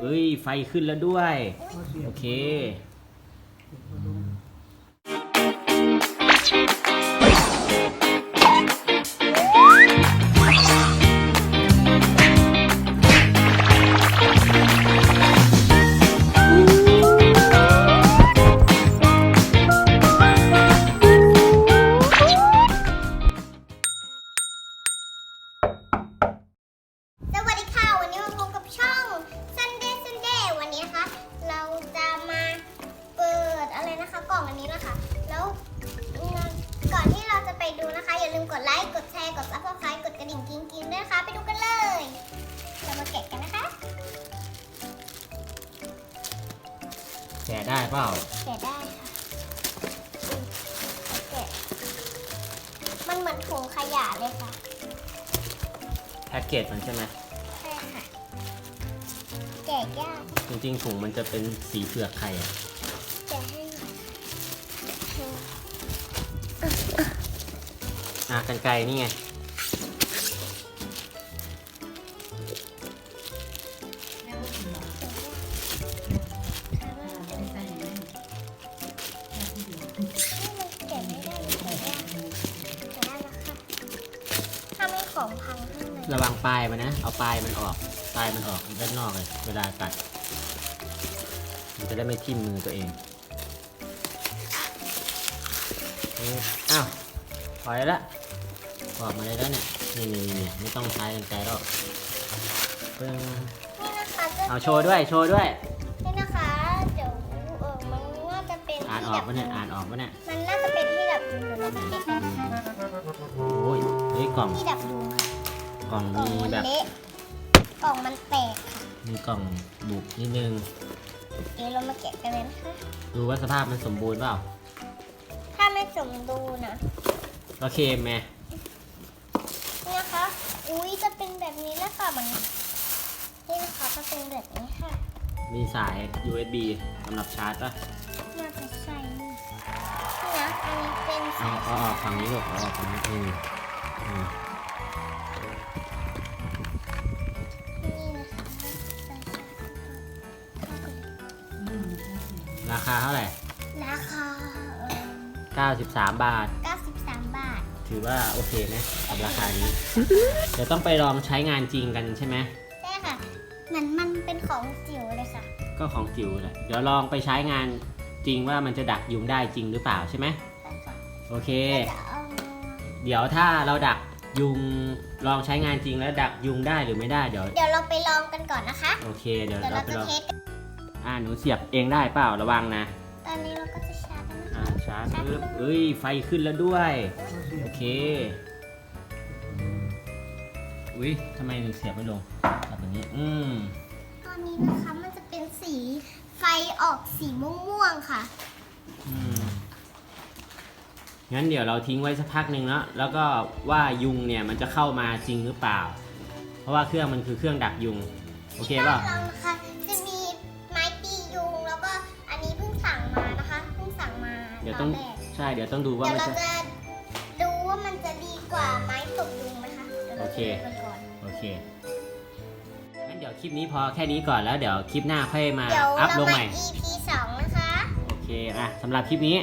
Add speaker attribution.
Speaker 1: เอ้ย ไฟขึ้นแล้วด้วย โอเค
Speaker 2: อย่าลืมกดไลค์ กดแชร์ กด subscribe กดกระดิ่งกิ๊งกิ๊งด้วยนะคะ ไปดูกันเลย เรามาแกะกันนะคะ
Speaker 1: แกะได้เปล่า
Speaker 2: แกะได้ค่ะอืมแกะมันเหมือนถุงขยะเลยค่ะ
Speaker 1: แพ็กเกจมันใช่ไหม
Speaker 2: ใช่ค่ะ แกะยาก
Speaker 1: จริงๆถุงมันจะเป็นสีเปลือกไข่อะ
Speaker 2: อะ
Speaker 1: กันไกลนี่ไง
Speaker 2: แกะไม่ได้แกะยากแกะได้แล้วค่ะถ้าไม่ของพังข้างใน
Speaker 1: ระวังปลายมันนะ เอาปลายมันออก ปลายมันออกด้านนอกเลย เวลากัด มันจะได้ไม่ทิ่มมือตัวเองเอ๊ะอ้าวปล่อยละ ออกมาเลยแล้วเนี่ยนี่นี่นี่ไม่ต้องใช้กันไกลหรอกปึ้ง
Speaker 2: นี่นะคะจะ
Speaker 1: เอาโชว์ด้วยโชว์ด้วย
Speaker 2: นี่นะคะ เดี๋ยวเออมันน่าจะเป็น
Speaker 1: อ่าน
Speaker 2: ที่
Speaker 1: ออ
Speaker 2: ดั
Speaker 1: ก
Speaker 2: บ
Speaker 1: ปะเนี่ยอ่านออกปะเนี่ย
Speaker 2: มันน่าจะเป็นที่ดับยุงเดี๋ยวเราไปเก็บกัน
Speaker 1: โอ้ยเฮ้ยกล่อง
Speaker 2: ที่ดับยุงค่ะ
Speaker 1: กล่อง
Speaker 2: กล่อง
Speaker 1: มี
Speaker 2: มัน
Speaker 1: แบบ
Speaker 2: เละกล่องมันแตกค่ะ
Speaker 1: มีกล่องบุกนิดนึง
Speaker 2: เดี๋ยวเรามาแกะกันเลยนะคะ
Speaker 1: ดูว่าสภาพมันสมบูรณ์เปล่า
Speaker 2: ถ้าไม่สมดุลนะ
Speaker 1: ก็เค็มไหม
Speaker 2: นี่นะคะ อุ้ยจะเป็นแบบนี้แล้วค่ะมันนี่นะคะจะเป็นแบบนี้ค่ะ
Speaker 1: มีสาย USB สำหรับชาร์จปะ
Speaker 2: น่าจะใช่นี่นี่นะอันนี้เป็น
Speaker 1: เอา
Speaker 2: สาย
Speaker 1: เอาออกฝั่งนี้ลูกเอาออกฝั่งนี้อืมอืม
Speaker 2: นี่นะคะสาย
Speaker 1: ราคาเท่าไหร่
Speaker 2: ราคาเอ่อ
Speaker 1: 93 บาท
Speaker 2: 93บาท
Speaker 1: ถือว่าโอเคไหมกับราคานี้ เดี๋ยวต้องไปลองใช้งานจริงกันใช่ไหม
Speaker 2: ใช่ค่ะเหมือนมันเป็นของจิ๋วเลยค่ะ
Speaker 1: ก็ของจิ๋วแหละเดี๋ยวลองไปใช้งานจริงว่ามันจะดักยุงได้จริงหรือเปล่าใช่ไหม
Speaker 2: ใช่ค่ะ
Speaker 1: โอเค
Speaker 2: จะเอา
Speaker 1: เดี๋ยวถ้าเราดักยุงลองใช้งานจริงแล้วดักยุงได้หรือไม่ได้เดี๋ยว
Speaker 2: เดี๋ยวเราไปลองกันก่อนนะคะ
Speaker 1: โอเค เดี๋ยว
Speaker 2: เดี๋ยว
Speaker 1: เรา
Speaker 2: เรา
Speaker 1: ไป
Speaker 2: จะ
Speaker 1: ลอง
Speaker 2: เทสกัน
Speaker 1: อ่าหนูเสียบเองได้เปล่าระวังนะ
Speaker 2: ตอนนี้เราก็จะชาร์จแล้วนะ
Speaker 1: อ่าชาร์จปึ๊บเอ้ย ไฟขึ้นแล้วด้วย โอเค อุ้ยทำไมถึงเสียบไม่ลงแบบนี้ อืม
Speaker 2: ตอนนี้นะคะมันจะเป็นสีไฟออกสีม่วงๆค่ะ
Speaker 1: อืมงั้นเดี๋ยวเราทิ้งไว้สักพักหนึ่งเนาะแล้วก็ว่ายุงเนี่ยมันจะเข้ามาจริงหรือเปล่า เพราะว่าเครื่องมันคือเครื่องดักยุง โอเคเปล่า
Speaker 2: บ้านเรานะคะ ยวต
Speaker 1: ต้
Speaker 2: อ
Speaker 1: อง
Speaker 2: นแรก
Speaker 1: ใช่เดี๋ยวต้องดูว่า
Speaker 2: เดี๋ยว
Speaker 1: มัน
Speaker 2: เรา
Speaker 1: จะ
Speaker 2: จะ ดูว่ามันจะดีกว่าไม้ตบยุงไหมคะเดี๋ยวเรา
Speaker 1: โอเค
Speaker 2: จะดูกันก่อน
Speaker 1: โอเค งั้นเดี๋ยวคลิปนี้พอแค่นี้ก่อนแล้วเดี๋ยวคลิปหน้าค่อยมา
Speaker 2: เดี๋ยว
Speaker 1: อัพ
Speaker 2: เรา
Speaker 1: ลง
Speaker 2: มา
Speaker 1: ใหม่
Speaker 2: EP 2นะคะ
Speaker 1: โอเคอะสำหรับคลิปนี้